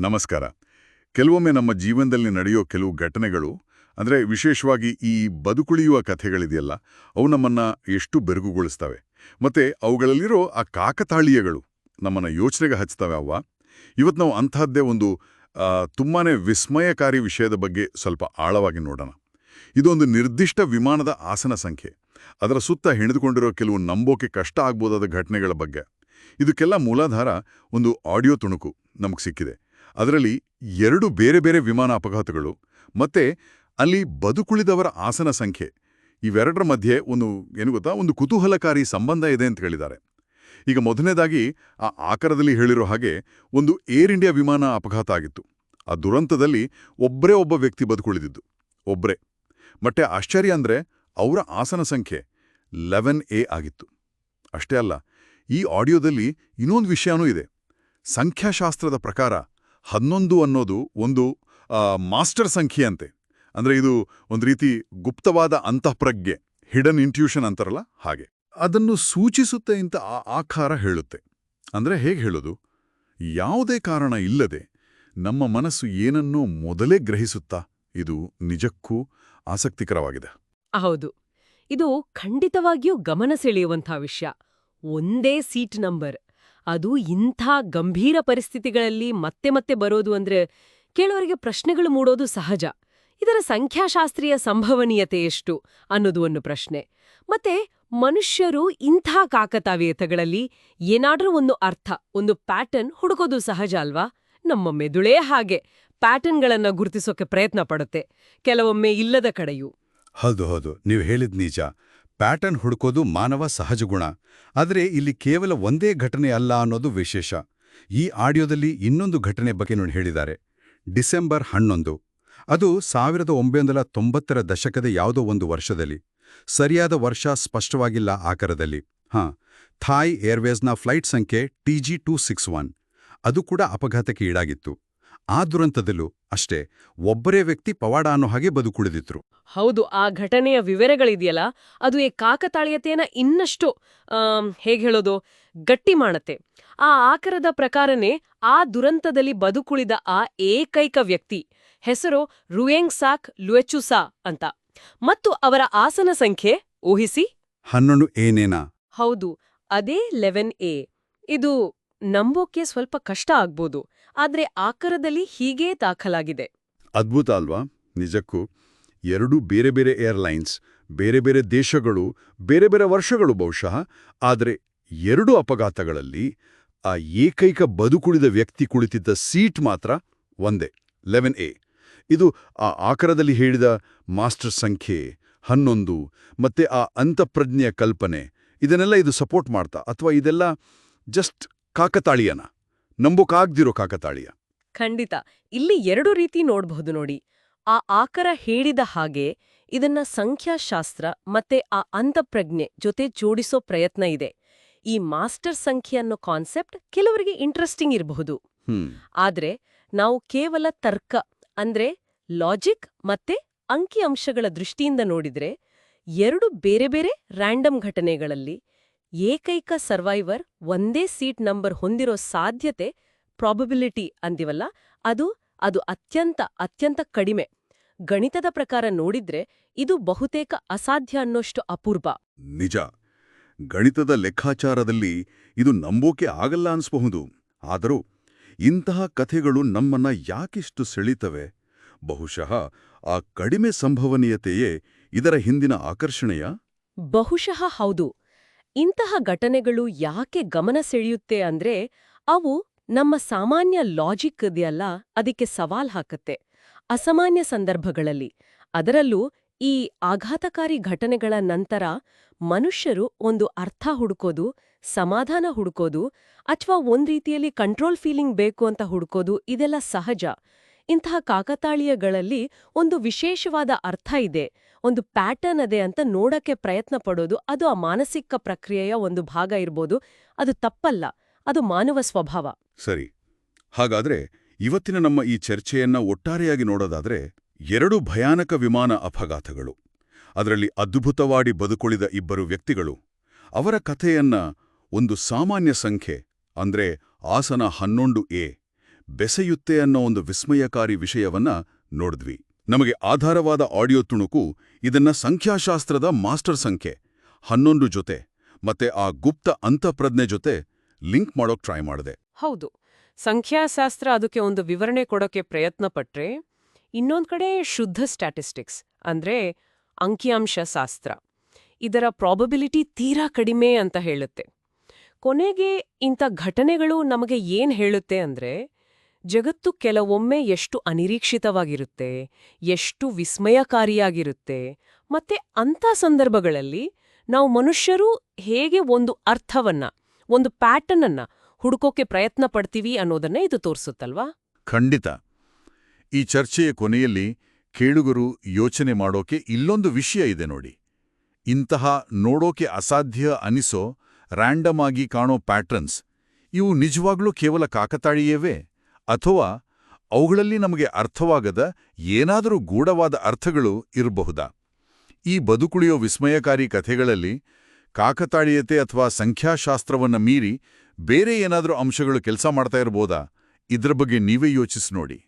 ನಮಸ್ಕಾರ. ಕೆಲವೊಮ್ಮೆ ನಮ್ಮ ಜೀವನದಲ್ಲಿ ನಡೆಯೋ ಕೆಲವು ಘಟನೆಗಳು, ಅಂದರೆ ವಿಶೇಷವಾಗಿ ಈ ಬದುಕುಳಿಯುವ ಕಥೆಗಳಿದೆಯಲ್ಲ, ಅವು ನಮ್ಮನ್ನ ಎಷ್ಟು ಬೆರಗುಗೊಳಿಸ್ತವೆ. ಮತ್ತೆ ಅವುಗಳಲ್ಲಿರೋ ಆ ಕಾಕತಾಳೀಯಗಳು ನಮ್ಮನ್ನ ಯೋಚನೆಗೆ ಹಚ್ತವೆ ಅವ್ವ. ಇವತ್ತು ನಾವು ಅಂಥದ್ದೇ ಒಂದು ತುಂಬಾ ವಿಸ್ಮಯಕಾರಿ ವಿಷಯದ ಬಗ್ಗೆ ಸ್ವಲ್ಪ ಆಳವಾಗಿ ನೋಡೋಣ. ಇದೊಂದು ನಿರ್ದಿಷ್ಟ ವಿಮಾನದ ಆಸನ ಸಂಖ್ಯೆ. ಅದರ ಸುತ್ತ ಹೆಣೆದುಕೊಂಡಿರೋ ಕೆಲವು ನಂಬೋಕೆ ಕಷ್ಟ ಆಗ್ಬೋದಾದ ಘಟನೆಗಳ ಬಗ್ಗೆ. ಇದಕ್ಕೆಲ್ಲ ಮೂಲಾಧಾರ ಒಂದು ಆಡಿಯೋ ತುಣುಕು ನಮಗೆ ಸಿಕ್ಕಿದೆ. ಅದರಲ್ಲಿ ಎರಡು ಬೇರೆ ಬೇರೆ ವಿಮಾನ ಅಪಘಾತಗಳು ಮತ್ತೆ ಅಲ್ಲಿ ಬದುಕುಳಿದವರ ಆಸನ ಸಂಖ್ಯೆ. ಇವೆರಡರ ಮಧ್ಯೆ ಒಂದು, ಏನು ಗೊತ್ತಾ? ಒಂದು ಕುತೂಹಲಕಾರಿ ಸಂಬಂಧ ಇದೆ ಅಂತ ಹೇಳಿದ್ದಾರೆ. ಈಗ ಮೊದಲನೇದಾಗಿ ಆ ಆಕಾರದಲ್ಲಿ ಹೇಳಿರೋ ಹಾಗೆ ಒಂದು ಏರ್ ಇಂಡಿಯಾ ವಿಮಾನ ಅಪಘಾತ ಆಗಿತ್ತು. ಆ ದುರಂತದಲ್ಲಿ ಒಬ್ಬರೇ ಒಬ್ಬ ವ್ಯಕ್ತಿ ಬದುಕುಳಿದಿದ್ದು. ಒಬ್ರೇ. ಮತ್ತೆ ಆಶ್ಚರ್ಯ ಅಂದ್ರೆ ಅವರ ಆಸನ ಸಂಖ್ಯೆ ಲೆವೆನ್ ಎ ಆಗಿತ್ತು. ಅಷ್ಟೇ ಅಲ್ಲ, ಈ ಆಡಿಯೋದಲ್ಲಿ ಇನ್ನೊಂದು ವಿಷಯನೂ ಇದೆ. ಸಂಖ್ಯಾಶಾಸ್ತ್ರದ ಪ್ರಕಾರ ಹನ್ನೊಂದು ಅನ್ನೋದು ಒಂದು ಮಾಸ್ಟರ್ ಸಂಖ್ಯೆ ಅಂದರೆ ಇದು ಒಂದು ರೀತಿ ಗುಪ್ತವಾದ ಅಂತಃಪ್ರಜ್ಞೆ, ಹಿಡನ್ ಇಂಟ್ಯೂಷನ್ ಅಂತಾರಲ್ಲ ಹಾಗೆ. ಅದನ್ನು ಸೂಚಿಸುತ್ತೆ ಇಂತ ಆ ಆಕಾರ ಹೇಳುತ್ತೆ. ಅಂದ್ರೆ ಹೇಗೆ ಹೇಳೋದು? ಯಾವುದೇ ಕಾರಣ ಇಲ್ಲದೆ ನಮ್ಮ ಮನಸ್ಸು ಏನನ್ನೋ ಮೊದಲೇ ಗ್ರಹಿಸುತ್ತಾ ಇದು ನಿಜಕ್ಕೂ ಆಸಕ್ತಿಕರವಾಗಿದೆ. ಹೌದು. ಇದು ಖಂಡಿತವಾಗಿಯೂ ಗಮನ ಸೆಳೆಯುವಂಥ ವಿಷಯ. ಒಂದೇ ಸೀಟ್ ನಂಬರ್. ಅದು ಇಂಥ ಗಂಭೀರ ಪರಿಸ್ಥಿತಿಗಳಲ್ಲಿ ಮತ್ತೆ ಮತ್ತೆ ಬರೋದು ಅಂದ್ರೆ ಕೆಲವರಿಗೆ ಪ್ರಶ್ನೆಗಳು ಮೂಡೋದು ಸಹಜ. ಇದರ ಸಂಖ್ಯಾಶಾಸ್ತ್ರೀಯ ಸಂಭವನೀಯತೆ ಎಷ್ಟು ಅನ್ನೋದು ಒಂದು ಪ್ರಶ್ನೆ. ಮತ್ತೆ ಮನುಷ್ಯರು ಇಂಥ ಕಾಕತಾವೀಯತೆಗಳಲ್ಲಿ ಏನಾದ್ರೂ ಒಂದು ಅರ್ಥ, ಒಂದು ಪ್ಯಾಟರ್ನ್ ಹುಡುಕೋದು ಸಹಜ ಅಲ್ವಾ? ನಮ್ಮ ಮೆದುಳೇ ಹಾಗೆ. ಪ್ಯಾಟರ್ನ್ಗಳನ್ನ ಗುರುತಿಸೋಕೆ ಪ್ರಯತ್ನ ಪಡುತ್ತೆ. ಕೆಲವೊಮ್ಮೆ ಇಲ್ಲದ ಕಡೆಯೂ. ಹೌದು ಹೌದು. ನೀವು ಹೇಳಿದ್ ನಿಜ. ಪ್ಯಾಟರ್ನ್ ಹುಡುಕೋದು ಮಾನವ ಸಹಜ ಗುಣ. ಆದರೆ ಇಲ್ಲಿ ಕೇವಲ ಒಂದೇ ಘಟನೆ ಅಲ್ಲ ಅನ್ನೋದು ವಿಶೇಷ. ಈ ಆಡಿಯೋದಲ್ಲಿ ಇನ್ನೊಂದು ಘಟನೆ ಬಗ್ಗೆ ನೋಡಿ ಹೇಳಿದ್ದಾರೆ. ಡಿಸೆಂಬರ್ ಹನ್ನೊಂದು. ಅದು ಸಾವಿರದ ಒಂಬೈನೂರ ತೊಂಬತ್ತರ ದಶಕದ ಯಾವುದೋ ಒಂದು ವರ್ಷದಲ್ಲಿ. ಸರಿಯಾದ ವರ್ಷ ಸ್ಪಷ್ಟವಾಗಿಲ್ಲ ಆಕಾರದಲ್ಲಿ. ಹಾಂ, ಥಾಯ್ ಏರ್ವೇಸ್ನ ಫ್ಲೈಟ್ ಸಂಖ್ಯೆ ಟಿಜಿ ಟೂ ಸಿಕ್ಸ್ ಒನ್. ಅದು ಕೂಡ ಅಪಘಾತಕ್ಕೆ ಈಡಾಗಿತ್ತು. ಆ ದುರಂತದಲ್ಲೂ ಅಷ್ಟೇ ಒಬ್ಬರೇ ವ್ಯಕ್ತಿ ಪವಾಡ ಅನ್ನೋ ಹಾಗೆ ಬದುಕುಳಿದಿದ್ರು. ಹೌದು ಆ ಘಟನೆಯ ವಿವರಗಳಿದೆಯಲ್ಲ ಅದು ಈ ಕಾಕತಾಳೀಯತೆಯನ್ನ ಇನ್ನಷ್ಟು ಹೇಗೆ ಹೇಗ್ ಹೇಳೋದು ಗಟ್ಟಿ ಮಾಡತ್ತೆ. ಆ ಆಕರದ ಪ್ರಕಾರನೇ ಆ ದುರಂತದಲ್ಲಿ ಬದುಕುಳಿದ ಆ ಏಕೈಕ ವ್ಯಕ್ತಿ ಹೆಸರು ರುಯೆಂಗ್ ಸಾಕ್ ಲುಯೆಚುಸಾ ಅಂತ. ಮತ್ತು ಅವರ ಆಸನ ಸಂಖ್ಯೆ ಊಹಿಸಿ? ಹನ್ನೊಂದು ಏನೇನಾ? ಹೌದು ಅದೇ ಲೆವೆನ್ ಎ. ಇದು ನಂಬೋಕೆ ಸ್ವಲ್ಪ ಕಷ್ಟ ಆಗ್ಬೋದು. ಆದ್ರೆ ಆಕರದಲ್ಲಿ ಹೀಗೇ ದಾಖಲಾಗಿದೆ. ಅದ್ಭುತ ಅಲ್ವಾ? ನಿಜಕ್ಕೂ ಎರಡು ಬೇರೆ ಬೇರೆ ಏರ್ಲೈನ್ಸ್, ಬೇರೆ ಬೇರೆ ದೇಶಗಳು, ಬೇರೆ ಬೇರೆ ವರ್ಷಗಳು ಬಹುಶಃ, ಆದರೆ ಎರಡು ಅಪಘಾತಗಳಲ್ಲಿ ಆ ಏಕೈಕ ಬದುಕುಳಿದ ವ್ಯಕ್ತಿ ಕುಳಿತಿದ್ದ ಸೀಟ್ ಮಾತ್ರ ಒಂದೇ, ಲೆವೆನ್ ಎ. ಇದು ಆ ಆಕರದಲ್ಲಿ ಹೇಳಿದ ಮಾಸ್ಟರ್ ಸಂಖ್ಯೆ ಹನ್ನೊಂದು ಮತ್ತೆ ಆ ಅಂತಃಪ್ರಜ್ಞೆಯ ಕಲ್ಪನೆ, ಇದನ್ನೆಲ್ಲ ಇದು ಸಪೋರ್ಟ್ ಮಾಡ್ತಾ ಅಥವಾ ಇದೆಲ್ಲ ಜಸ್ಟ್ ಕಾಕತಾಳೀಯನ? ನಂಬೋಕಾಗ್ದಿರೋ ಕಾಕತಾಳೀಯ ಖಂಡಿತ. ಇಲ್ಲಿ ಎರಡು ರೀತಿ ನೋಡ್ಬಹುದು ನೋಡಿ. ಆ ಆಕರ ಹೇಳಿದ ಹಾಗೆ ಇದನ್ನ ಸಂಖ್ಯಾಶಾಸ್ತ್ರ ಮತ್ತೆ ಆ ಅಂತಪ್ರಜ್ಞೆ ಜೊತೆ ಜೋಡಿಸೋ ಪ್ರಯತ್ನ ಇದೆ. ಈ ಮಾಸ್ಟರ್ ಸಂಖ್ಯೆ ಅನ್ನೋ ಕಾನ್ಸೆಪ್ಟ್ ಕೆಲವರಿಗೆ ಇಂಟ್ರೆಸ್ಟಿಂಗ್ ಇರಬಹುದು. ಆದ್ರೆ ನಾವು ಕೇವಲ ತರ್ಕ ಅಂದ್ರೆ ಲಾಜಿಕ್ ಮತ್ತೆ ಅಂಕಿಅಂಶಗಳ ದೃಷ್ಟಿಯಿಂದ ನೋಡಿದ್ರೆ ಎರಡು ಬೇರೆ ಬೇರೆ ರ್ಯಾಂಡಮ್ ಘಟನೆಗಳಲ್ಲಿ ಏಕೈಕ ಸರ್ವೈವರ್ ಒಂದೇ ಸೀಟ್ ನಂಬರ್ ಹೊಂದಿರೋ ಸಾಧ್ಯತೆ ಪ್ರಾಬಬಿಲಿಟಿ ಅಂದಿವಲ್ಲ ಅದು ಅದು ಅತ್ಯಂತ ಅತ್ಯಂತ ಕಡಿಮೆ. ಗಣಿತದ ಪ್ರಕಾರ ನೋಡಿದ್ರೆ ಇದು ಬಹುತೇಕ ಅಸಾಧ್ಯ ಅನ್ನೋಷ್ಟು ಅಪೂರ್ವ. ನಿಜ. ಗಣಿತದ ಲೆಕ್ಕಾಚಾರದಲ್ಲಿ ಇದು ನಂಬೋಕೆ ಆಗಲ್ಲ ಅನ್ಸ್ಬಹುದು. ಆದರೂ ಇಂತಹ ಕಥೆಗಳು ನಮ್ಮನ್ನ ಯಾಕಿಷ್ಟು ಸೆಳೀತವೆ? ಬಹುಶಃ ಆ ಕಡಿಮೆ ಸಂಭವನೀಯತೆಯೇ ಇದರ ಹಿಂದಿನ ಆಕರ್ಷಣೆಯ? ಬಹುಶಃ ಹೌದು. ಇಂತಹ ಘಟನೆಗಳು ಯಾಕೆ ಗಮನ ಸೆಳೆಯುತ್ತೆ ಅಂದ್ರೆ ಅವು ನಮ್ಮ ಸಾಮಾನ್ಯ ಲಾಜಿಕ್ ಇದೆಯಲ್ಲ ಅದಕ್ಕೆ ಸವಾಲ್ ಹಾಕತ್ತೆ. ಅಸಾಮಾನ್ಯ ಸಂದರ್ಭಗಳಲ್ಲಿ, ಅದರಲ್ಲೂ ಈ ಆಘಾತಕಾರಿ ಘಟನೆಗಳ ನಂತರ ಮನುಷ್ಯರು ಒಂದು ಅರ್ಥ ಹುಡುಕೋದು, ಸಮಾಧಾನ ಹುಡುಕೋದು, ಅಥವಾ ಒಂದ್ ರೀತಿಯಲ್ಲಿ ಕಂಟ್ರೋಲ್ ಫೀಲಿಂಗ್ ಬೇಕು ಅಂತ ಹುಡುಕೋದು, ಇದೆಲ್ಲ ಸಹಜ. ಇಂತಹ ಕಾಕತಾಳೀಯಗಳಲ್ಲಿ ಒಂದು ವಿಶೇಷವಾದ ಅರ್ಥ ಇದೆ. ಒಂದು ಪ್ಯಾಟರ್ನ್ ಅದೇ ಅಂತ ನೋಡಕ್ಕೆ ಪ್ರಯತ್ನ ಪಡೋದು ಅದು ಆ ಮಾನಸಿಕ ಪ್ರಕ್ರಿಯೆಯ ಒಂದು ಭಾಗ ಇರ್ಬೋದು. ಅದು ತಪ್ಪಲ್ಲ, ಅದು ಮಾನವ ಸ್ವಭಾವ. ಸರಿ. ಹಾಗಾದ್ರೆ ಇವತ್ತಿನ ನಮ್ಮ ಈ ಚರ್ಚೆಯನ್ನ ಒಟ್ಟಾರೆಯಾಗಿ ನೋಡೋದಾದ್ರೆ ಎರಡು ಭಯಾನಕ ವಿಮಾನ ಅಪಘಾತಗಳು. ಅದರಲ್ಲಿ ಅದ್ಭುತವಾಡಿ ಬದುಕುಳಿದ ಇಬ್ಬರು ವ್ಯಕ್ತಿಗಳು. ಅವರ ಕಥೆಯನ್ನ ಒಂದು ಸಾಮಾನ್ಯ ಸಂಖ್ಯೆ ಅಂದ್ರೆ ಆಸನ ಹನ್ನೊಂದು ಎ ಬೆಸೆಯುತ್ತೆ ಅನ್ನೋ ಒಂದು ವಿಸ್ಮಯಕಾರಿ ವಿಷಯವನ್ನ ನೋಡಿದ್ವಿ. ನಮಗೆ ಆಧಾರವಾದ ಆಡಿಯೋ ತುಣುಕು, ಇದನ್ನ ಸಂಖ್ಯಾಶಾಸ್ತ್ರದ ಮಾಸ್ಟರ್ ಸಂಖ್ಯೆ, ಹನ್ನೊಂದು ಜೊತೆ, ಮತ್ತೆ ಆ ಗುಪ್ತ ಅಂತಃಪ್ರಜ್ಞೆ ಜೊತೆ ಲಿಂಕ್ ಮಾಡೋಕ್ ಟ್ರೈ ಮಾಡಿದೆ. ಹೌದು. ಸಂಖ್ಯಾಶಾಸ್ತ್ರ ಅದಕ್ಕೆ ಒಂದು ವಿವರಣೆ ಕೊಡೋಕೆ ಪ್ರಯತ್ನ ಪಟ್ರೆ, ಇನ್ನೊಂದ್ ಕಡೆ ಶುದ್ಧ ಸ್ಟ್ಯಾಟಿಸ್ಟಿಕ್ಸ್, ಅಂದ್ರೆ ಅಂಕಿಅಂಶ ಶಾಸ್ತ್ರ, ಇದರ ಪ್ರಾಬಬಿಲಿಟಿ ತೀರಾ ಕಡಿಮೆ ಅಂತ ಹೇಳುತ್ತೆ. ಕೊನೆಗೆ ಇಂಥ ಘಟನೆಗಳು ನಮಗೆ ಏನ್ ಹೇಳುತ್ತೆ ಅಂದ್ರೆ ಜಗತ್ತು ಕೆಲವೊಮ್ಮೆ ಎಷ್ಟು ಅನಿರೀಕ್ಷಿತವಾಗಿರುತ್ತೆ, ಎಷ್ಟು ವಿಸ್ಮಯಕಾರಿಯಾಗಿರುತ್ತೆ, ಮತ್ತೆ ಅಂಥ ಸಂದರ್ಭಗಳಲ್ಲಿ ನಾವು ಮನುಷ್ಯರು ಹೇಗೆ ಒಂದು ಅರ್ಥವನ್ನ, ಒಂದು ಪ್ಯಾಟರ್ನ್ ಹುಡುಕೋಕೆ ಪ್ರಯತ್ನ ಪಡ್ತೀವಿ ಅನ್ನೋದನ್ನ ಇದು ತೋರಿಸುತ್ತಲ್ವಾ? ಖಂಡಿತ. ಈ ಚರ್ಚೆಯ ಕೊನೆಯಲ್ಲಿ ಕೇಳುಗರು ಯೋಚನೆ ಮಾಡೋಕೆ ಇಲ್ಲೊಂದು ವಿಷಯ ಇದೆ ನೋಡಿ. ಇಂತಹ ನೋಡೋಕೆ ಅಸಾಧ್ಯ ಅನಿಸೋ ರ್ಯಾಂಡಮ್ ಆಗಿ ಕಾಣೋ ಪ್ಯಾಟ್ರನ್ಸ್, ಇವು ನಿಜವಾಗ್ಲೂ ಕೇವಲ ಕಾಕತಾಳೀಯವೇ? ಅಥವಾ ಅವುಗಳಲ್ಲಿ ನಮಗೆ ಅರ್ಥವಾಗದ ಏನಾದರೂ ಗೂಢವಾದ ಅರ್ಥಗಳು ಇರಬಹುದಾ? ಈ ಬದುಕುಳಿಯೋ ವಿಸ್ಮಯಕಾರಿ ಕಥೆಗಳಲ್ಲಿ ಕಾಕತಾಳೀಯತೆ ಅಥವಾ ಸಂಖ್ಯಾಶಾಸ್ತ್ರವನ್ನ ಮೀರಿ ಬೇರೆ ಏನಾದರೂ ಅಂಶಗಳು ಕೆಲಸ ಮಾಡ್ತಾ ಇರ್ಬೋದಾ ಇದ್ರ ಬಗ್ಗೆ ನೀವೇ ಯೋಚಿಸಿ ನೋಡಿ.